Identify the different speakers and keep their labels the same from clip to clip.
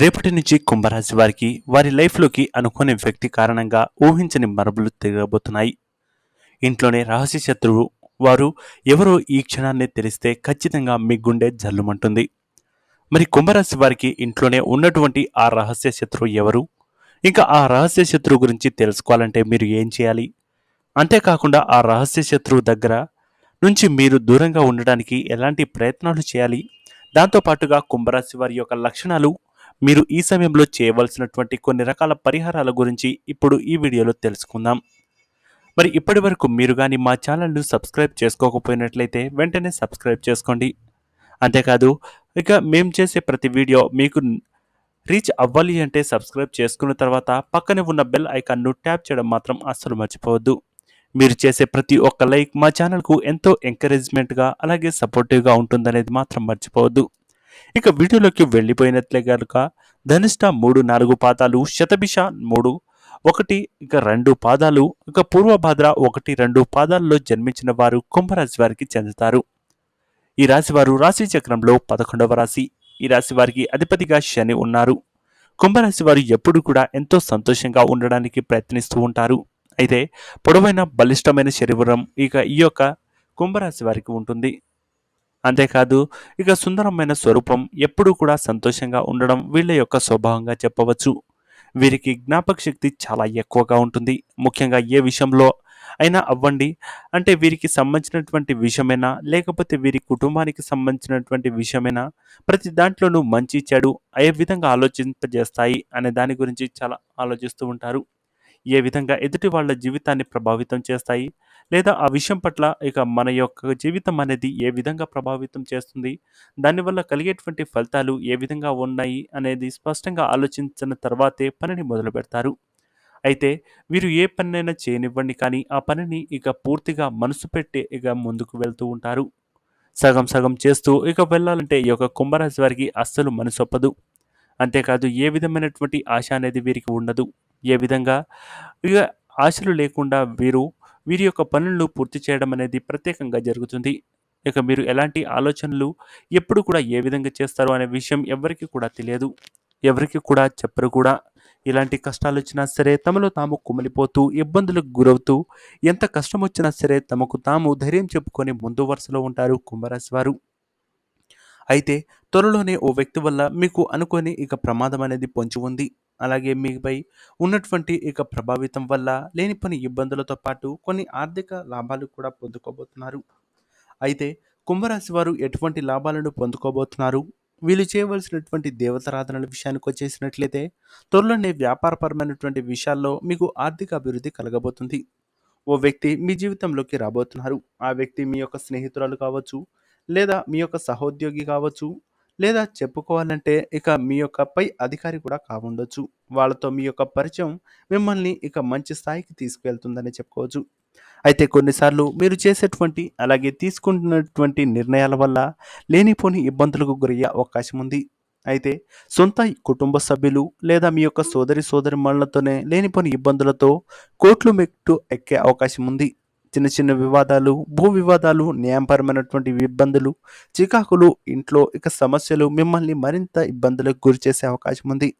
Speaker 1: రేపటి నుంచి కుంభరాశి వారికి వారి లైఫ్లోకి అనుకోని వ్యక్తి కారణంగా ఊహించని మరబులు తిరగబోతున్నాయి. ఇంట్లోనే రహస్య శత్రువు వారు ఎవరో ఈ క్షణాన్ని తెలిస్తే ఖచ్చితంగా మీ గుండె జల్లుమంటుంది. మరి కుంభరాశి వారికి ఇంట్లోనే ఉన్నటువంటి ఆ రహస్య శత్రువు ఎవరు? ఇంకా ఆ రహస్య శత్రువు గురించి తెలుసుకోవాలంటే మీరు ఏం చేయాలి? అంతేకాకుండా ఆ రహస్య శత్రువు దగ్గర నుంచి మీరు దూరంగా ఉండడానికి ఎలాంటి ప్రయత్నాలు చేయాలి? దాంతోపాటుగా కుంభరాశి వారి యొక్క లక్షణాలు మీరు ఈ సమయంలో చేయవలసినటువంటి కొన్ని రకాల పరిహారాల గురించి ఇప్పుడు ఈ వీడియోలో తెలుసుకుందాం. మరి ఇప్పటి వరకు మీరు కానీ మా ఛానల్ను సబ్స్క్రైబ్ చేసుకోకపోయినట్లయితే వెంటనే సబ్స్క్రైబ్ చేసుకోండి. అంతేకాదు ఇక మేము చేసే ప్రతి వీడియో మీకు రీచ్ అవ్వాలి అంటే సబ్స్క్రైబ్ చేసుకున్న తర్వాత పక్కనే ఉన్న బెల్ ఐకాన్ను ట్యాప్ చేయడం మాత్రం అస్సలు మర్చిపోవద్దు. మీరు చేసే ప్రతి ఒక్క లైక్ మా ఛానల్కు ఎంతో ఎంకరేజ్మెంట్గా అలాగే సపోర్టివ్గా ఉంటుందనేది మాత్రం మర్చిపోవద్దు. ఇక వీడియోలోకి వెళ్ళిపోయినట్లే కనుక ధనిష్ట మూడు నాలుగు పాదాలు శతభిష మూడు ఒకటి ఇక రెండు పాదాలు ఇక పూర్వభద్ర ఒకటి రెండు పాదాల్లో జన్మించిన వారు కుంభరాశి వారికి చెందుతారు. ఈ రాశి వారు రాశి చక్రంలో పదకొండవ రాశి. ఈ రాశి వారికి అధిపతిగా శని ఉన్నారు. కుంభరాశి వారు ఎప్పుడు కూడా ఎంతో సంతోషంగా ఉండడానికి ప్రయత్నిస్తూ ఉంటారు. అయితే పొడవైన బలిష్టమైన శరీరం ఇక ఈ యొక్క కుంభరాశి వారికి ఉంటుంది. అంతేకాదు ఇక సుందరమైన స్వరూపం ఎప్పుడూ కూడా సంతోషంగా ఉండడం వీళ్ళ యొక్క స్వభావంగా చెప్పవచ్చు. వీరికి జ్ఞాపక శక్తి చాలా ఎక్కువగా ఉంటుంది. ముఖ్యంగా ఏ విషయంలో అయినా అవ్వండి. అంటే వీరికి సంబంధించినటువంటి విషయమైనా లేకపోతే వీరి కుటుంబానికి సంబంధించినటువంటి విషయమైనా ప్రతి దాంట్లోనూ మంచి చెడు ఏ విధంగా ఆలోచింపజేస్తాయి అనే దాని గురించి చాలా ఆలోచిస్తూ ఉంటారు. ఏ విధంగా ఎదుటి వాళ్ళ జీవితాన్ని ప్రభావితం చేస్తాయి? లేదా ఆ విషయం పట్ల ఇక మన యొక్క జీవితం అనేది ఏ విధంగా ప్రభావితం చేస్తుంది? దానివల్ల కలిగేటువంటి ఫలితాలు ఏ విధంగా ఉన్నాయి? అనేది స్పష్టంగా ఆలోచించిన తర్వాతే పనిని మొదలు పెడతారు. అయితే వీరు ఏ పనినైనా చేయనివ్వండి కానీ ఆ పనిని ఇక పూర్తిగా మనసు పెట్టి ఇక ముందుకు వెళ్తూ ఉంటారు. సగం సగం చేస్తూ ఇక వెళ్ళాలంటే ఈ యొక్క కుంభరాశి వారికి అస్సలు మనసొప్పదు. అంతేకాదు ఏ విధమైనటువంటి ఆశ అనేది వీరికి ఉండదు. ఏ విధంగా? ఇక ఆశలు లేకుండా వీరు వీరి యొక్క పనులను పూర్తి చేయడం అనేది ప్రత్యేకంగా జరుగుతుంది. ఇక మీరు ఎలాంటి ఆలోచనలు ఎప్పుడు కూడా ఏ విధంగా చేస్తారు అనే విషయం ఎవరికి కూడా తెలియదు. ఎవరికి కూడా చెప్పరు కూడా. ఇలాంటి కష్టాలు వచ్చినా సరే తమలో తాము కుమిలిపోతూ ఇబ్బందులకు గురవుతూ ఎంత కష్టం వచ్చినా సరే తమకు తాము ధైర్యం చెప్పుకొని ముందు వరుసలో ఉంటారు కుంభరాశి వారు. అయితే త్వరలోనే ఓ వ్యక్తి వల్ల మీకు అనుకొని ఇక ప్రమాదం అనేది పొంచి ఉంది. అలాగే మీపై ఉన్నటువంటి ఇక ప్రభావితం వల్ల లేని పని ఇబ్బందులతో పాటు కొన్ని ఆర్థిక లాభాలు కూడా పొందుకోబోతున్నారు. అయితే కుంభరాశి వారు ఎటువంటి లాభాలను పొందుకోబోతున్నారు? వీళ్ళు చేయవలసినటువంటి దేవతారాధనల విషయానికి వచ్చేసినట్లయితే త్వరలోనే వ్యాపారపరమైనటువంటి విషయాల్లో మీకు ఆర్థిక అభివృద్ధి కలగబోతుంది. ఓ వ్యక్తి మీ జీవితంలోకి రాబోతున్నారు. ఆ వ్యక్తి మీ యొక్క స్నేహితురాలు కావచ్చు లేదా మీ యొక్క సహోద్యోగి కావచ్చు లేదా చెప్పుకోవాలంటే ఇక మీ యొక్క పై అధికారి కూడా కావుండొచ్చు. వాళ్ళతో మీ యొక్క పరిచయం మిమ్మల్ని ఇక మంచి స్థాయికి తీసుకువెళ్తుందని చెప్పుకోవచ్చు. అయితే కొన్నిసార్లు మీరు చేసేటువంటి అలాగే తీసుకుంటున్నటువంటి నిర్ణయాల వల్ల లేనిపోని ఇబ్బందులకు గురయ్యే అవకాశం ఉంది. అయితే సొంత కుటుంబ సభ్యులు లేదా మీ యొక్క సోదరి సోదరి మనులతోనే లేనిపోని ఇబ్బందులతో కోట్లు మెట్టు ఎక్కే అవకాశం ఉంది. చిన్న చిన్న వివాదాలు భూ వివాదాలు న్యాయపరమైనటువంటి ఇబ్బందులు చికాకులు ఇంట్లో ఇక సమస్యలు మిమ్మల్ని మరింత ఇబ్బందులకు గురి చేసే అవకాశం ఉంది.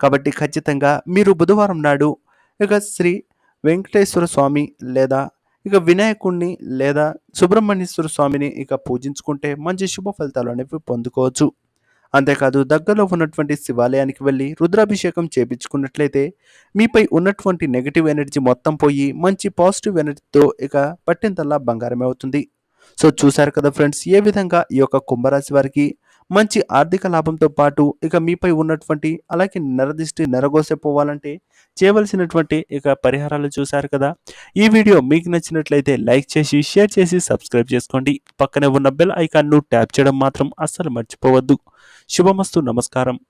Speaker 1: కాబట్టి ఖచ్చితంగా మీరు బుధవారం నాడు ఇక శ్రీ వెంకటేశ్వర స్వామి లేదా ఇక వినాయకుడిని లేదా సుబ్రహ్మణ్యేశ్వర స్వామిని ఇక పూజించుకుంటే మంచి శుభ ఫలితాలు అనేవి పొందుకోవచ్చు. అంతేకాదు దగ్గరలో ఉన్నటువంటి శివాలయానికి వెళ్ళి రుద్రాభిషేకం చేపించుకున్నట్లయితే మీపై ఉన్నటువంటి నెగిటివ్ ఎనర్జీ మొత్తం పోయి మంచి పాజిటివ్ ఎనర్జీతో ఇక పట్టిందల్లా బంగారమే అవుతుంది. సో చూశారు కదా ఫ్రెండ్స్ ఏ విధంగా ఈ యొక్క కుంభరాశి వారికి మంచి ఆర్థిక లాభంతో పాటు ఇక మీపై ఉన్నటువంటి అలాగే నరదిష్టి నెరగోసే పోవాలంటే చేయవలసినటువంటి ఇక పరిహారాలు చూశారు కదా. ఈ వీడియో మీకు నచ్చినట్లయితే లైక్ చేసి షేర్ చేసి సబ్స్క్రైబ్ చేసుకోండి. పక్కనే ఉన్న బెల్ ఐకాన్ను ట్యాప్ చేయడం మాత్రం అస్సలు మర్చిపోవద్దు. శుభమస్తు నమస్కారం.